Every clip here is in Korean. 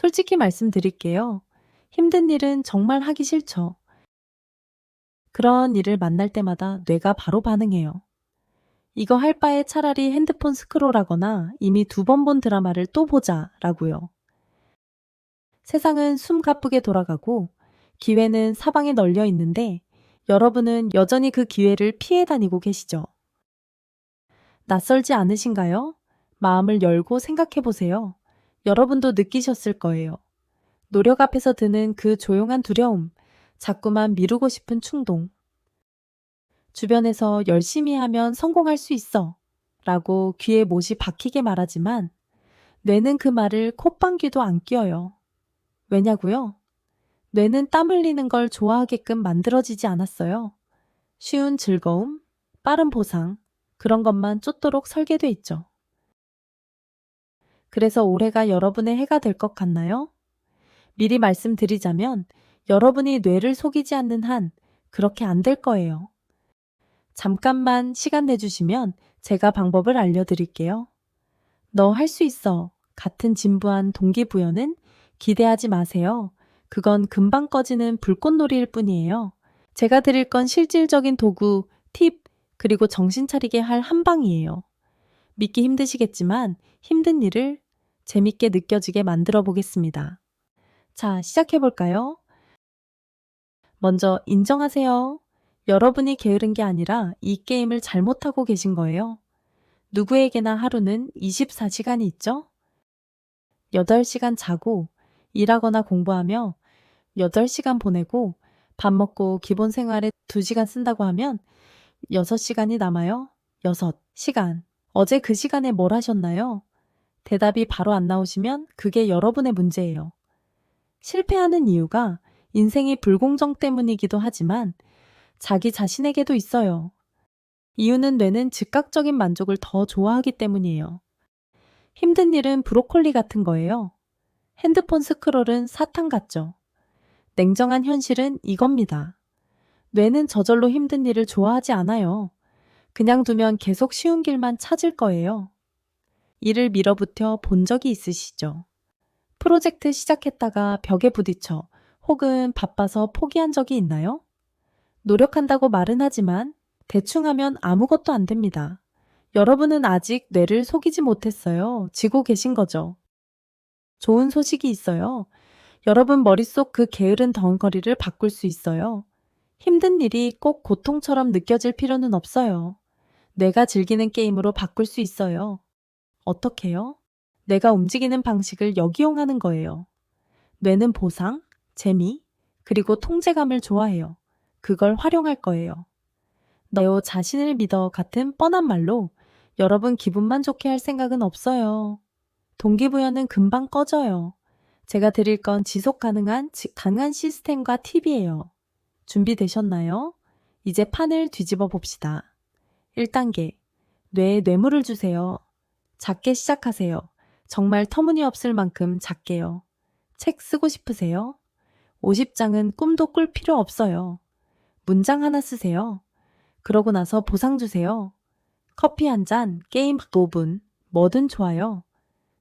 솔직히 말씀드릴게요. 힘든 일은 정말 하기 싫죠. 그런 일을 만날 때마다 뇌가 바로 반응해요. 이거 할 바에 차라리 핸드폰 스크롤하거나 이미 두 번 본 드라마를 또 보자 라고요. 세상은 숨 가쁘게 돌아가고 기회는 사방에 널려 있는데 여러분은 여전히 그 기회를 피해 다니고 계시죠. 낯설지 않으신가요? 마음을 열고 생각해 보세요. 여러분도 느끼셨을 거예요. 노력 앞에서 드는 그 조용한 두려움, 자꾸만 미루고 싶은 충동. 주변에서 열심히 하면 성공할 수 있어. 라고 귀에 못이 박히게 말하지만 뇌는 그 말을 콧방귀도 안 뀌어요. 왜냐고요? 뇌는 땀 흘리는 걸 좋아하게끔 만들어지지 않았어요. 쉬운 즐거움, 빠른 보상, 그런 것만 쫓도록 설계돼 있죠. 그래서 올해가 여러분의 해가 될 것 같나요? 미리 말씀드리자면 여러분이 뇌를 속이지 않는 한 그렇게 안 될 거예요. 잠깐만 시간 내주시면 제가 방법을 알려드릴게요. 너 할 수 있어. 같은 진부한 동기부여는 기대하지 마세요. 그건 금방 꺼지는 불꽃놀이일 뿐이에요. 제가 드릴 건 실질적인 도구, 팁, 그리고 정신 차리게 할 한방이에요. 믿기 힘드시겠지만 힘든 일을 재밌게 느껴지게 만들어 보겠습니다. 자, 시작해 볼까요? 먼저 인정하세요. 여러분이 게으른 게 아니라 이 게임을 잘못하고 계신 거예요. 누구에게나 하루는 24시간이 있죠? 8시간 자고 일하거나 공부하며 8시간 보내고 밥 먹고 기본 생활에 2시간 쓴다고 하면 6시간이 남아요. 6시간. 어제 그 시간에 뭘 하셨나요? 대답이 바로 안 나오시면 그게 여러분의 문제예요. 실패하는 이유가 인생이 불공정 때문이기도 하지만 자기 자신에게도 있어요. 이유는 뇌는 즉각적인 만족을 더 좋아하기 때문이에요. 힘든 일은 브로콜리 같은 거예요. 핸드폰 스크롤은 사탕 같죠. 냉정한 현실은 이겁니다. 뇌는 저절로 힘든 일을 좋아하지 않아요. 그냥 두면 계속 쉬운 길만 찾을 거예요. 일을 밀어붙여 본 적이 있으시죠? 프로젝트 시작했다가 벽에 부딪혀 혹은 바빠서 포기한 적이 있나요? 노력한다고 말은 하지만 대충 하면 아무것도 안 됩니다. 여러분은 아직 뇌를 속이지 못했어요. 지고 계신 거죠. 좋은 소식이 있어요. 여러분 머릿속 그 게으른 덩거리를 바꿀 수 있어요. 힘든 일이 꼭 고통처럼 느껴질 필요는 없어요. 내가 즐기는 게임으로 바꿀 수 있어요. 어떻게요? 내가 움직이는 방식을 역이용하는 거예요. 뇌는 보상, 재미, 그리고 통제감을 좋아해요. 그걸 활용할 거예요. 너 자신을 믿어 같은 뻔한 말로 여러분 기분만 좋게 할 생각은 없어요. 동기부여는 금방 꺼져요. 제가 드릴 건 지속 가능한, 가능한 시스템과 팁이에요. 준비되셨나요? 이제 판을 뒤집어 봅시다. 1단계. 뇌에 뇌물을 주세요. 작게 시작하세요. 정말 터무니없을 만큼 작게요. 책 쓰고 싶으세요? 50장은 꿈도 꿀 필요 없어요. 문장 하나 쓰세요. 그러고 나서 보상 주세요. 커피 한 잔, 게임 5분, 뭐든 좋아요.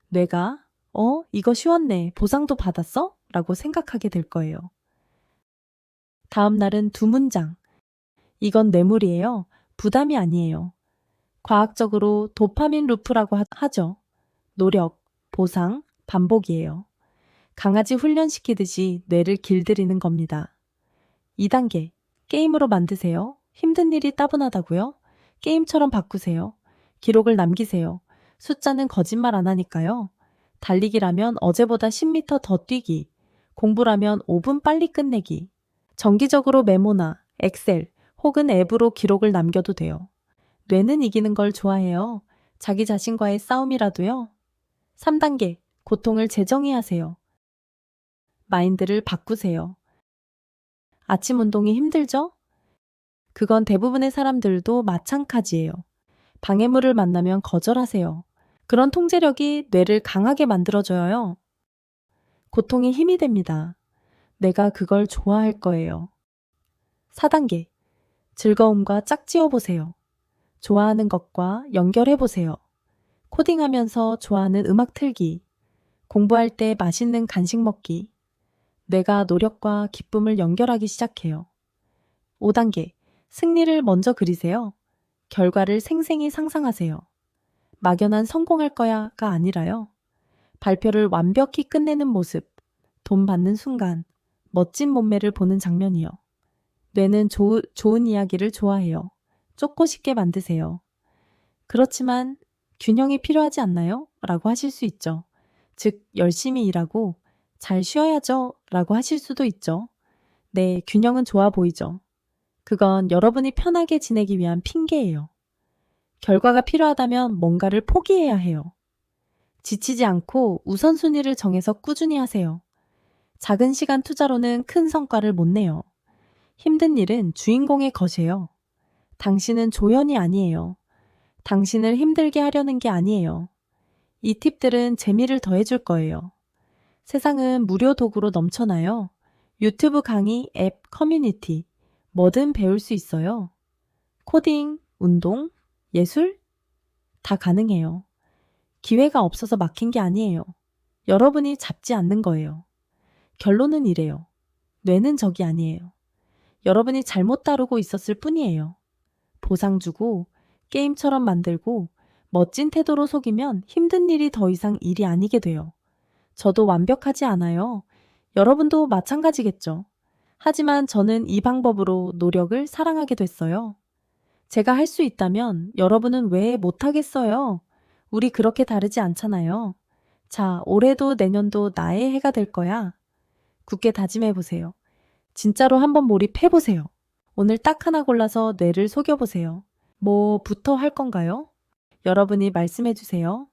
뇌가, 어, 이거 쉬웠네. 보상도 받았어? 라고 생각하게 될 거예요. 다음 날은 두 문장. 이건 뇌물이에요. 부담이 아니에요. 과학적으로 도파민 루프라고 하죠. 노력, 보상, 반복이에요. 강아지 훈련시키듯이 뇌를 길들이는 겁니다. 2단계. 게임으로 만드세요. 힘든 일이 따분하다고요? 게임처럼 바꾸세요. 기록을 남기세요. 숫자는 거짓말 안 하니까요. 달리기라면 어제보다 10m 더 뛰기. 공부라면 5분 빨리 끝내기. 정기적으로 메모나 엑셀 혹은 앱으로 기록을 남겨도 돼요. 뇌는 이기는 걸 좋아해요. 자기 자신과의 싸움이라도요. 3단계. 고통을 재정의하세요. 마인드를 바꾸세요. 아침 운동이 힘들죠? 그건 대부분의 사람들도 마찬가지예요. 방해물을 만나면 거절하세요. 그런 통제력이 뇌를 강하게 만들어줘요. 고통이 힘이 됩니다. 내가 그걸 좋아할 거예요. 4단계. 즐거움과 짝지어 보세요. 좋아하는 것과 연결해 보세요. 코딩하면서 좋아하는 음악 틀기. 공부할 때 맛있는 간식 먹기. 뇌가 노력과 기쁨을 연결하기 시작해요. 5단계. 승리를 먼저 그리세요. 결과를 생생히 상상하세요. 막연한 성공할 거야가 아니라요. 발표를 완벽히 끝내는 모습, 돈 받는 순간, 멋진 몸매를 보는 장면이요. 뇌는 조, 좋은 이야기를 좋아해요. 쫓고 싶게 만드세요. 그렇지만 균형이 필요하지 않나요? 라고 하실 수 있죠. 즉, 열심히 일하고 잘 쉬어야죠. 라고 하실 수도 있죠. 네, 균형은 좋아 보이죠. 그건 여러분이 편하게 지내기 위한 핑계예요. 결과가 필요하다면 뭔가를 포기해야 해요. 지치지 않고 우선순위를 정해서 꾸준히 하세요. 작은 시간 투자로는 큰 성과를 못 내요. 힘든 일은 주인공의 것이에요. 당신은 조연이 아니에요. 당신을 힘들게 하려는 게 아니에요. 이 팁들은 재미를 더해줄 거예요. 세상은 무료 도구로 넘쳐나요. 유튜브 강의, 앱, 커뮤니티, 뭐든 배울 수 있어요. 코딩, 운동, 예술? 다 가능해요. 기회가 없어서 막힌 게 아니에요. 여러분이 잡지 않는 거예요. 결론은 이래요. 뇌는 적이 아니에요. 여러분이 잘못 다루고 있었을 뿐이에요. 보상 주고, 게임처럼 만들고, 멋진 태도로 속이면 힘든 일이 더 이상 일이 아니게 돼요. 저도 완벽하지 않아요. 여러분도 마찬가지겠죠. 하지만 저는 이 방법으로 노력을 사랑하게 됐어요. 제가 할 수 있다면 여러분은 왜 못하겠어요? 우리 그렇게 다르지 않잖아요. 자, 올해도 내년도 나의 해가 될 거야. 굳게 다짐해 보세요. 진짜로 한번 몰입해 보세요. 오늘 딱 하나 골라서 뇌를 속여보세요. 뭐부터 할 건가요? 여러분이 말씀해 주세요.